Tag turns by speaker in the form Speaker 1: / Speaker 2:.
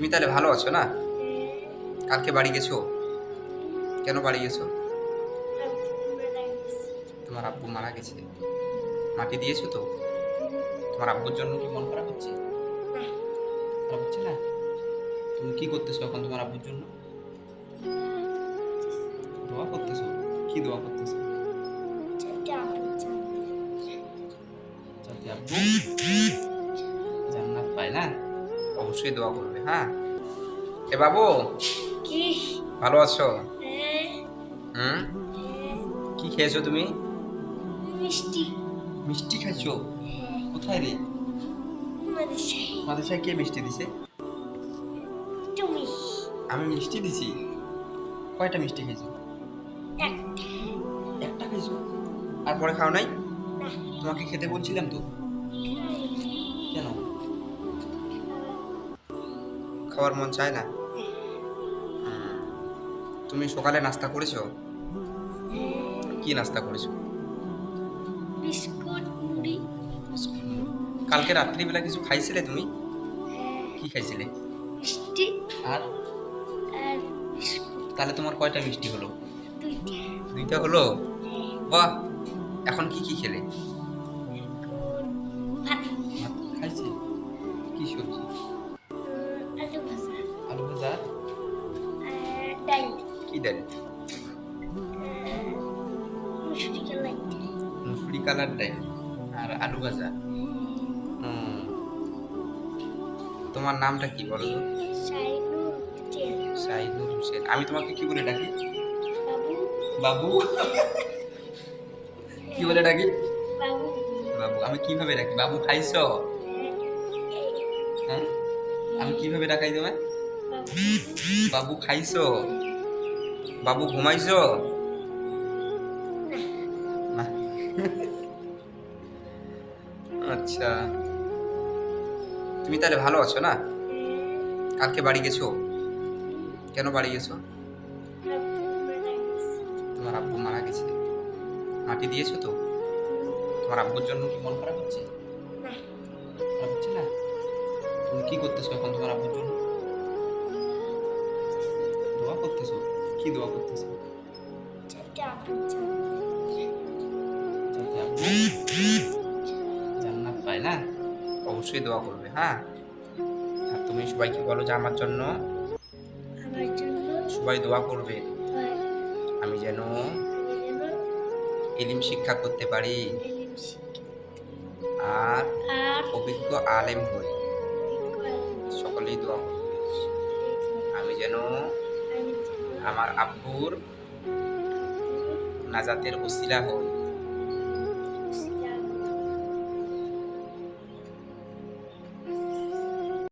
Speaker 1: তুমি তাহলে ভালো আছো না? কালকে বাড়ি গেছো? কেন বাড়ি গেছো? তোমার আব্বু মারা গেছে। মাটি দিয়েছ তো? তোমার আব্বুর জন্য কি মন খারাপ হচ্ছে? খারাপ হচ্ছে না? তুমি কি করতেছো এখন তোমার আব্বুর জন্য? দোয়া করতেছো? কি দোয়া করতেছো? আব্বু? জান্নাত পায় না? অবশ্যই দোয়া করবে হ্যাঁ? এ বাবু
Speaker 2: কি?
Speaker 1: ভালো আছো?
Speaker 2: হ্যাঁ,
Speaker 1: হুম? কি খেয়েছো তুমি?
Speaker 2: মিষ্টি।
Speaker 1: মিষ্টি খাইছো? কোথায় রে?
Speaker 2: মাদ্রাসায়।
Speaker 1: কে মিষ্টি দিছে?
Speaker 2: তুমি।
Speaker 1: আমি মিষ্টি দিছি। কয়টা মিষ্টি
Speaker 2: একটা।
Speaker 1: একটা খাইছো? আর পরে খাও নাই? তোমাকে খেতে বলছিলাম তো। খাওয়ার মন চায় না? তুমি সকালে নাস্তা করেছ? কি নাস্তা করেছ?
Speaker 2: বিস্কুট মুড়ি।
Speaker 1: কালকে রাত্রিবেলা কিছু খাইছিলে তুমি? কি খাইছিলে?
Speaker 2: মিষ্টি।
Speaker 1: আর?
Speaker 2: আর বিস্কুট।
Speaker 1: তাহলে তোমার কয়টা মিষ্টি হলো?
Speaker 2: দুইটা।
Speaker 1: দুইটা হলো? বাহ! এখন কি কি খেলে?
Speaker 2: ভাত
Speaker 1: খাইছে? কি সবজি? কি ডাল
Speaker 2: মুসুরি
Speaker 1: কালার ডাল আর আলু ভাজা। তোমার নামটা কি বলো শাহিদুর হোসেন। আমি তোমাকে কি বলে ডাকি?
Speaker 2: বাবু।
Speaker 1: কি বলে ডাকি?
Speaker 2: বাবু।
Speaker 1: আমি কীভাবে ডাকি? বাবু, খাইছো? হ্যাঁ? আমি কীভাবে ডাকাই তোমায়?
Speaker 2: বাবু,
Speaker 1: খাইছো? বাবু ঘুমাইছো। আচ্ছা। তুমি তাহলে ভালো আছো না? কালকে বাড়ি গেছো? কেন বাড়ি গেছো? তোমার আব্বু মারা গেছে। মাটি দিয়েছ তো? তোমার আব্বুর জন্য কি মন খারাপ হচ্ছে? খারাপ হচ্ছে না? তুমি কি করতেছো এখন তোমার আব্বুর জন্য? দোয়া করতেছো? কি দোয়া করতেছো? যাতে আব্বু জান্নাত পায় না? অবশ্যই দোয়া করবে হ্যাঁ? আর তুমি সবাইকে বলো যে আমার জন্য সবাই দোয়া করবে। আমি যেন এলিম শিক্ষা করতে পারি। আর
Speaker 2: আর
Speaker 1: অভিজ্ঞ আলেম হই। সকলেই দোয়া করবে।
Speaker 2: আমি যেন
Speaker 1: আমার আব্বুর নাজাতের ওসিলা হই